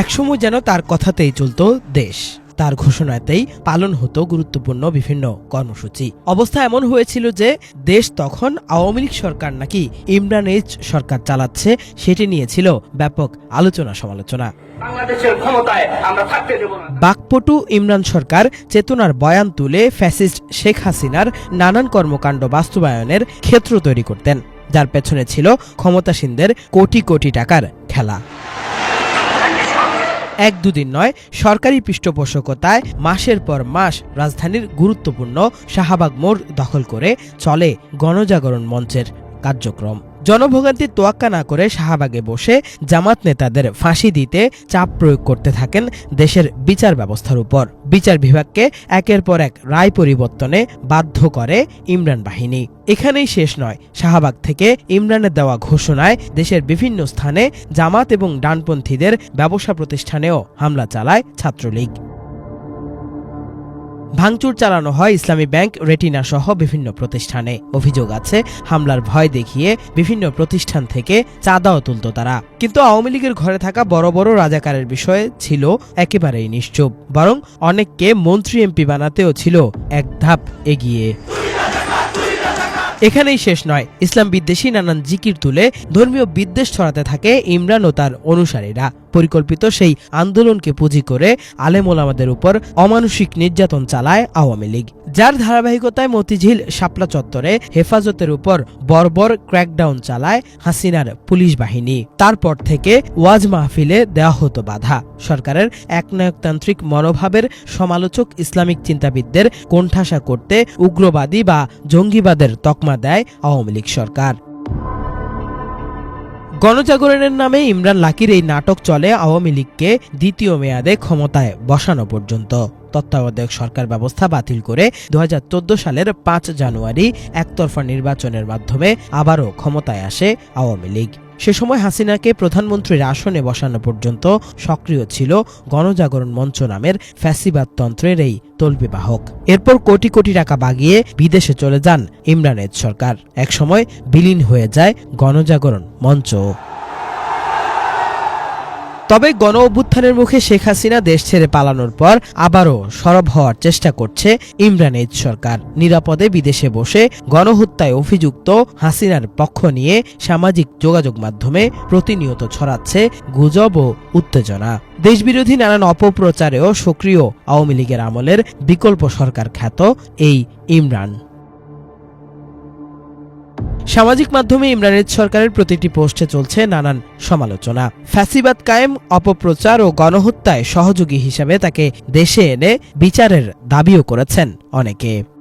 একসময় যেন তার কথাতেই চলত দেশ। তার ঘোষণাতেই পালন হতো গুরুত্বপূর্ণ বিভিন্ন কর্মসূচি। অবস্থা এমন হয়েছিল যে দেশ তখন আওয়ামী লীগ সরকার নাকি ইমরান এইচ সরকার চালাচ্ছে সেটি নিয়েছিল ব্যাপক আলোচনা সমালোচনা। বাকপটু ইমরান সরকার চেতনার বয়ান তুলে ফ্যাসিস্ট শেখ হাসিনার নানান কর্মকাণ্ড বাস্তবায়নের ক্ষেত্র তৈরি করতেন যার পেছনে ছিল ক্ষমতাসীনদের কোটি কোটি টাকার খেলা। এক দুদিন নয়, সরকারি পৃষ্ঠপোষকতায় মাসের পর মাস রাজধানীর গুরুত্বপূর্ণ শাহবাগ মোড় দখল করে চলে গণজাগরণ মঞ্চের কার্যক্রম। জনভোগান্তির তোয়াক্কা না করে শাহবাগে বসে জামাত নেতাদের ফাঁসি দিতে চাপ প্রয়োগ করতে থাকেন দেশের বিচার ব্যবস্থার উপর। বিচার বিভাগকে একের পর এক রায় পরিবর্তনে বাধ্য করে ইমরান বাহিনী। এখানেই শেষ নয়, শাহবাগ থেকে ইমরানের দেওয়া ঘোষণায় দেশের বিভিন্ন স্থানে জামাত এবং ডানপন্থীদের ব্যবসা প্রতিষ্ঠানেও হামলা চালায় ছাত্রলীগ। ভাঙচুর চালানো হয় ইসলামী ব্যাংক, রেটিনা সহ বিভিন্ন প্রতিষ্ঠানে। অভিযোগ আছে, হামলার ভয় দেখিয়ে বিভিন্ন প্রতিষ্ঠান থেকে চাঁদাও তুলত তারা। কিন্তু আওয়ামী লীগের ঘরে থাকা বড় বড় রাজাকারের বিষয়ে ছিল একেবারেই নিশ্চুপ। বরং অনেককে মন্ত্রী এমপি বানাতেও ছিল এক ধাপ এগিয়ে। এখানেই শেষ নয়। ইসলাম বিদ্বেষী নানান জিকির তুলে ধর্মীয় বিদ্বেষ ছড়াতে থাকে ইমরান ও তার অনুসারীরা। পরিকল্পিত সেই আন্দোলনকে পুঁজি করে আলেমোলামাদের উপর অমানসিক নির্যাতন চালায় আওয়ামী লীগ। যার ধারাবাহিকতায় মতিঝিল শাপলা চত্বরে হেফাজতের উপর বর্বর ক্র্যাকডাউন চালায় হাসিনার পুলিশ বাহিনী। তারপর থেকে ওয়াজ মাহফিলে দেওয়া হতো বাধা। সরকারের একনায়কতান্ত্রিক মনোভাবের সমালোচক ইসলামিক চিন্তাবিদদের কোণঠাসা করতে উগ্রবাদী বা জঙ্গিবাদের তকমা দেয় আওয়ামী লীগ সরকার। গণজাগরণের নামে ইমরান লাকির এই নাটক চলে আওয়ামী লীগকে দ্বিতীয় মেয়াদে ক্ষমতায় বসানো পর্যন্ত। তত্ত্বাবধায়ক সরকার ব্যবস্থা বাতিল করে দু হাজার চোদ্দ সালের পাঁচ জানুয়ারি একতরফা নির্বাচনের মাধ্যমে আবারও ক্ষমতায় আসে আওয়ামী লীগ। সে সময় হাসিনাকে প্রধানমন্ত্রীর আসনে বসানো পর্যন্ত সক্রিয় ছিল গণজাগরণ মঞ্চ নামের ফ্যাসিবাদতন্ত্রের এই তল্পিবাহক এরপর কোটি কোটি টাকা বাগিয়ে বিদেশে চলে যান ইমরানের সরকার। একসময় বিলীন হয়ে যায় গণজাগরণ মঞ্চ তবে গণ অভ্যুত্থানের মুখে শেখ হাসিনা দেশ ছেড়ে পালানোর পর আবারও সরব হওয়ার চেষ্টা করছে ইমরান এইচ সরকার। নিরাপদে বিদেশে বসে গণহত্যায় অভিযুক্ত হাসিনার পক্ষ নিয়ে সামাজিক যোগাযোগ মাধ্যমে প্রতিনিয়ত ছড়াচ্ছে গুজব ও উত্তেজনা। দেশবিরোধী নানান অপপ্রচারেও সক্রিয় আওয়ামী লীগের আমলের বিকল্প সরকার খ্যাত এই ইমরান। সামাজিক মাধ্যমে ইমরানের সরকারের প্রতিটি পোস্টে চলছে নানান সমালোচনা। ফ্যাসিবাদ কায়েম, অপপ্রচার ও গণহত্যায় সহযোগী হিসাবে তাকে দেশে এনে বিচারের দাবিও করেছেন অনেকে।